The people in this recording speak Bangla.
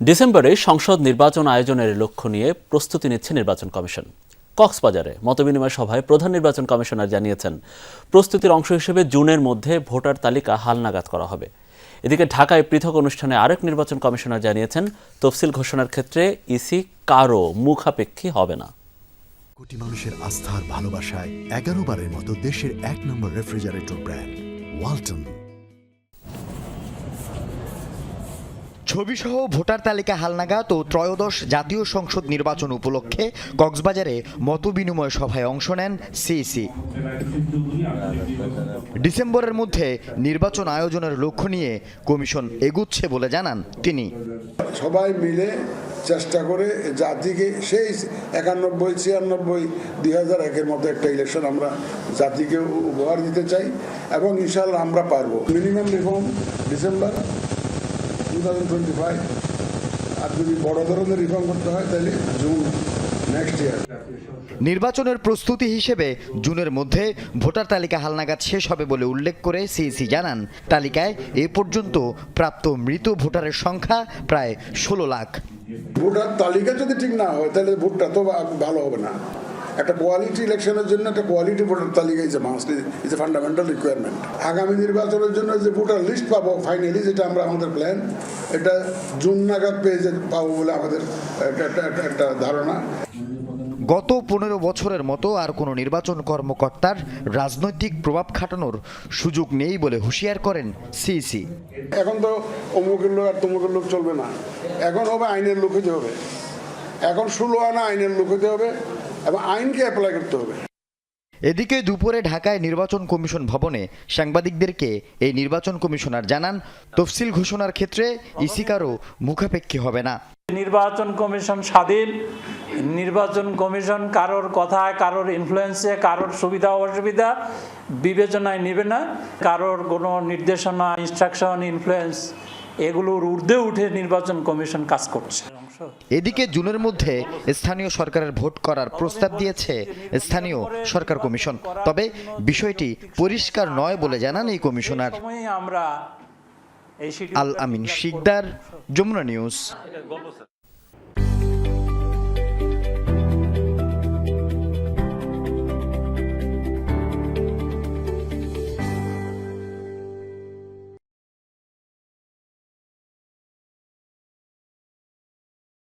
ডিসেম্বরে সংসদ নির্বাচন আয়োজনের লক্ষ্য নিয়ে প্রস্তুতি নিচ্ছে নির্বাচন কমিশন। কক্সবাজারে মতবিনিময় সভায় প্রধান নির্বাচন কমিশনার জানিয়েছেন, প্রস্তুতির অংশ হিসেবে জুনের মধ্যে ভোটার তালিকা হালনাগাদ করা হবে। এদিকে ঢাকায় পৃথক অনুষ্ঠানে আরেক নির্বাচন কমিশনার জানিয়েছেন, তফসিল ঘোষণার ক্ষেত্রে ইসি কারও মুখাপেক্ষী হবে না। কোটি মানুষের আস্থার ভালোবাসায় এগারো বারের মতো দেশের এক নম্বর রেফ্রিজারেটর ব্র্যান্ড, ওয়ালটন। ছবিসহ ভোটার তালিকা হালনাগাদ ও ত্রয়োদশ জাতীয় সংসদ নির্বাচন উপলক্ষে কক্সবাজারে মতবিনিময় সভায় অংশ নেন সিইসি। ডিসেম্বরের মধ্যে নির্বাচন আয়োজনের লক্ষ্য নিয়ে কমিশন এগুচ্ছে বলে জানান তিনি। সবাই মিলে চেষ্টা করে জাতিকে সেই একানব্বই, ছিয়ানব্বই, দুই হাজার একের মতো একটা ইলেকশন আমরা জাতিকে উপহার দিতে চাই এবং ইনশাল্লাহ আমরা পারব। Minimum reform December thousand twenty five আর যদি বড় ধরনের রিফর্ম করতে হয় তাহলে জুন নেক্সট ইয়ার নির্বাচনের প্রস্তুতি হিসেবে জুনের মধ্যে ভোটার তালিকা হালনাগাদ শেষ হবে বলে উল্লেখ করে সিইসি জানান। তালিকায় এ পর্যন্ত প্রাপ্ত মৃত ভোটারের সংখ্যা প্রায় ষোলো লাখ। ভোটার তালিকা যদি ঠিক না হয় তাহলে ভোটটা তো ভালো হবে না। একটা কোয়ালিটি ইলেকশনের জন্য একটা কোয়ালিটি ভোটার তালিকা is a must is a fundamental requirement আগামী নির্বাচনের জন্য যে ভোটার লিস্ট পাবো ফাইনালি যেটা আমরা আমাদের প্ল্যান এটা জুন নাগাদ পেয়ে যে পাবো বলে আমাদের একটা- ধারণা। গত পনেরো বছরের মতো আর কোনো নির্বাচন কর্মকর্তার রাজনৈতিক প্রভাব খাটানোর সুযোগ নেই বলে হুঁশিয়ার করেন সিইসি এখন তো অমুকের লোক আর তমুকের লোক চলবে না। এখন হবে আইনের লোক হতে হবে। এখন ষোলো আনা আইনের লোক হতে হবে। এবং আইনকে অ্যাপ্লাই করতে হবে এদিকে দুপুরে ঢাকায় নির্বাচন কমিশন ভবনে সাংবাদিকদেরকে এই নির্বাচন কমিশনার জানান তফসিল ঘোষণার ক্ষেত্রে ইসিকারও মুখাপেক্ষী হবে না। নির্বাচন কমিশন স্বাধীন নির্বাচন কমিশন কারোর কথায় কারোর ইনফ্লুয়েন্সে কারোর সুবিধা অসুবিধা বিবেচনায় নেবে না কারোর কোনো নির্দেশনা ইনস্ট্রাকশন ইনফ্লুয়েন্স এগুলোর ঊর্ধ্বে উঠে নির্বাচন কমিশন কাজ করছে। এদিকে জুনের মধ্যে স্থানীয় সরকারের ভোট করার প্রস্তাব দিয়েছে স্থানীয় সরকার কমিশন। তবে বিষয়টি পরিষ্কার নয় বলে জানান এই কমিশনার। আমরা আল আমিন শিকদার যমুনা নিউজ।